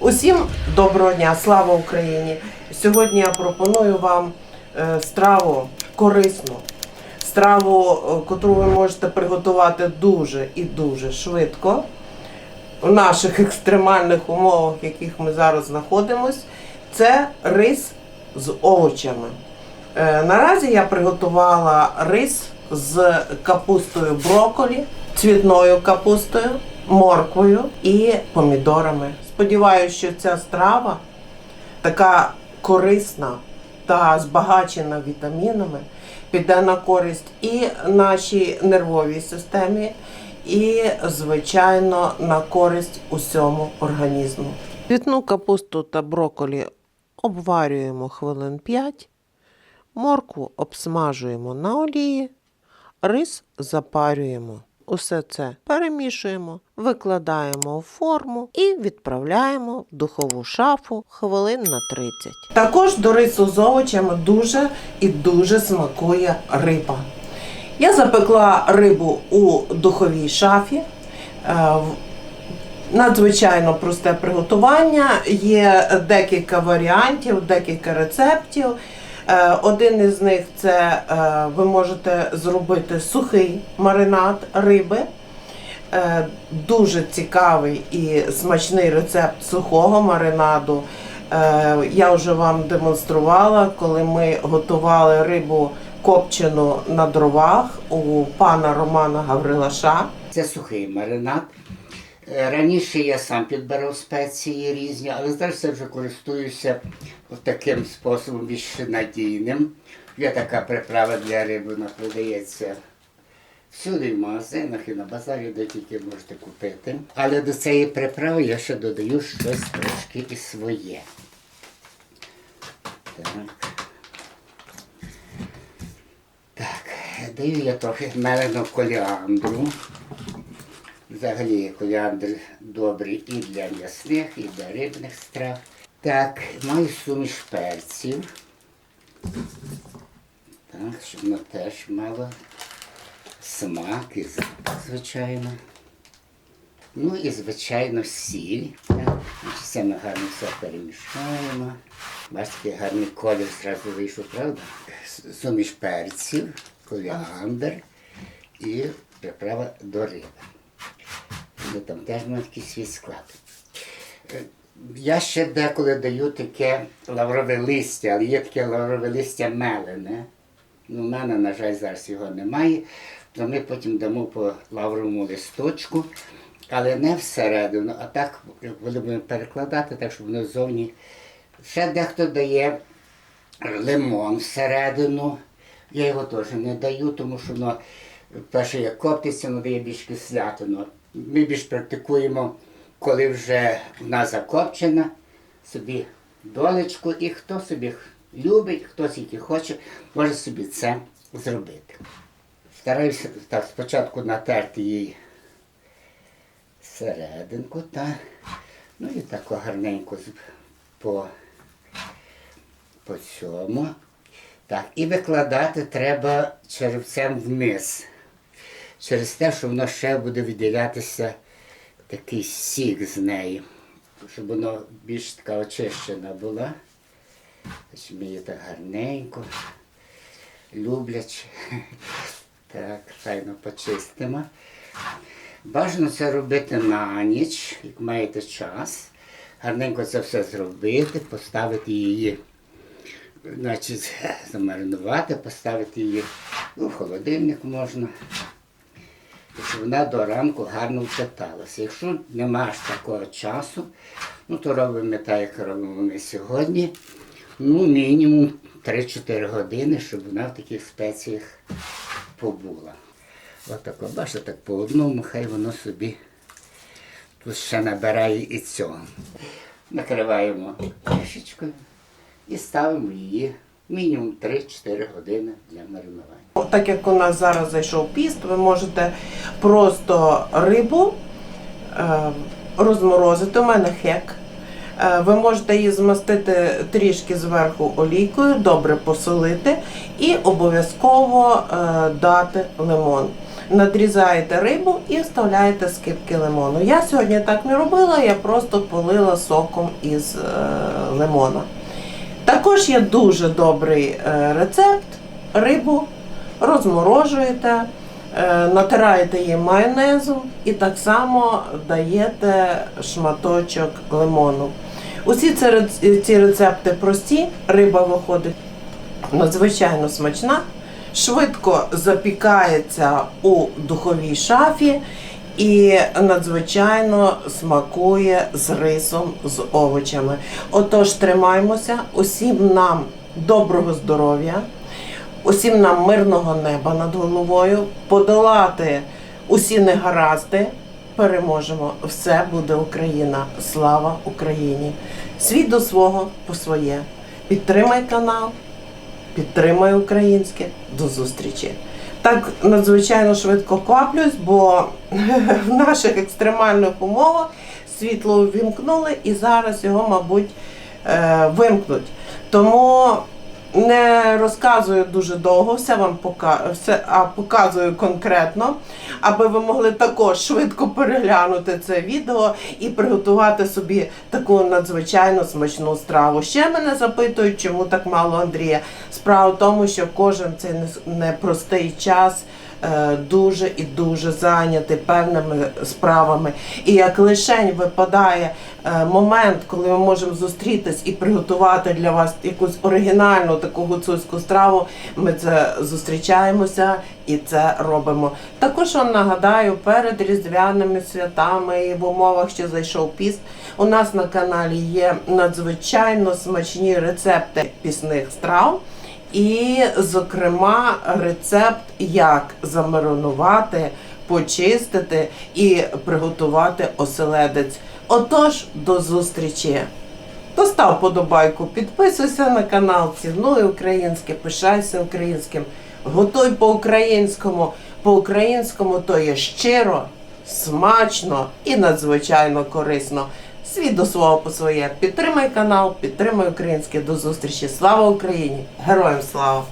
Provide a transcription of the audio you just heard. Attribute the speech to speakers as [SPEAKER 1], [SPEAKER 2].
[SPEAKER 1] Усім доброго дня, слава Україні! Сьогодні я пропоную вам е, страву корисну, страву, е, котру ви можете приготувати дуже і дуже швидко в наших екстремальних умовах, в яких ми зараз знаходимось. Це рис з овочами. Е, Наразі я приготувала рис з капустою брокколі, цвітною капустою, морквою і помідорами. Сподіваюся, що ця страва така корисна та збагачена вітамінами піде на користь і нашій нервовій системі, і, звичайно, на користь усьому організму. Цвітну капусту та брокколі обварюємо хвилин 5. Моркву обсмажуємо на олії, рис запарюємо. Усе це перемішуємо, викладаємо у форму і відправляємо в духову шафу хвилин на 30. Також до рису з овочами дуже і дуже смакує риба. Я запекла рибу у духовій шафі. Е, Надзвичайно просте приготування. Є декілька варіантів, декілька рецептів. Е, Один із них це е, ви можете зробити сухий маринад риби. Е, Дуже цікавий і смачний рецепт сухого маринаду. Я вже вам демонструвала, коли ми готували рибу копчену на дровах у пана Романа Гаврилаша.
[SPEAKER 2] Це сухий маринад. Е, Раніше я сам підбирав спеції різні, але зараз я вже користуюся таким способом більш надійним. Є така приправа для риби, вона продається всюди в магазинах і на базарі, де тільки можете купити. Але до цієї приправи я ще додаю щось трошки і своє. Так. Так, даю я трохи меленого коліандру. Взагалі коліандр добрий і для м'ясних, і для рибних страв. Так, маю суміш перців. Так, щоб воно теж мало смак і запах, звичайно. Ну і, звичайно, сіль. Так, все ми гарно все перемішаємо. Бачите, гарний колір зразу вийшов, правда? Суміш перців, коліандр і приправа до риби. Ну, там теж такий свій склад. Е, Я ще деколи даю таке лаврове листя, але є таке лаврове листя мелене. Ну, у мене, на жаль, зараз його немає. То ми потім дамо по лавровому листочку, але не всередину, а так будемо перекладати, так щоб воно ззовні. Ще дехто дає лимон всередину. Я його теж не даю, тому що воно перше як коптиться, воно дає більш кислятину. Ми більш практикуємо, коли вже вона закопчена, собі долечку, і хто собі любить, хто тільки хоче, може собі це зробити. Стараюся так спочатку натерти її серединку, та, ну і так гарненько по, по цьому. Так, і викладати треба черевцем вниз. Через те, що воно ще буде виділятися такий сік з неї, щоб воно більш така очищена була. Ми її так гарненько, люблячи. Так, файно почистимо. Бажано це робити на ніч, як маєте час. Гарненько це все зробити, поставити її, значить, замаринувати, поставити її ну, в холодильник можна. Щоб вона до ранку гарно впиталася. Якщо нема ж такого часу, ну то робимо так, як робимо ми сьогодні. Ну, мінімум 3-4 години, щоб вона в таких спеціях побула. Отако, бачите, так по одному, хай воно собі тут ще набирає і цього. Накриваємо кришечкою і ставимо її мінімум 3-4 години для маринування.
[SPEAKER 1] Так як у нас зараз зайшов піст, ви можете просто рибу е, розморозити. У мене хек. Е, Ви можете її змастити трішки зверху олійкою, добре посолити і обов'язково е, дати лимон. надрізаєте рибу і вставляєте скибки лимону. Я сьогодні так не робила, я просто полила соком із лимона. Також є дуже добрий е, рецепт. Рибу розморожуєте, е, натираєте її майонезом і так само даєте шматочок лимону. Усі ці рецепти прості, риба виходить надзвичайно смачна, швидко запікається у духовій шафі і надзвичайно смакує з рисом, з овочами. Отож, тримаймося, усім нам доброго здоров'я, усім нам мирного неба над головою, подолати усі негаразди. Переможемо, все буде Україна. Слава Україні! Світ до свого по своє. Підтримай канал, підтримай українське. До зустрічі. Так надзвичайно швидко кваплюсь, бо в наших екстремальних умовах світло увімкнули і зараз його, мабуть, е, вимкнуть. Тому не розказую дуже довго, все вам пока, все, а показую конкретно, аби ви могли також швидко переглянути це відео і приготувати собі таку надзвичайно смачну страву. Ще мене запитують, чому так мало Андрія. Справа в тому, що кожен цей непростий час дуже і дуже зайнятий певними справами. І як лишень випадає е, момент, коли ми можемо зустрітись і приготувати для вас якусь оригінальну таку гуцульську страву, ми це зустрічаємося і це робимо. Також вам нагадаю, перед різдвяними святами і в умовах, що зайшов піст, у нас на каналі є надзвичайно смачні рецепти пісних страв. І, зокрема, рецепт, як замаринувати, почистити і приготувати оселедець. Отож, до зустрічі! Постав подобайку, підписуйся на канал, цінуй українське, пишайся українським, готуй по-українському. По-українському то є щиро, смачно і надзвичайно корисно. Світ до свого по своє. Підтримай канал, підтримай українське. До зустрічі. Слава Україні! Героям слава!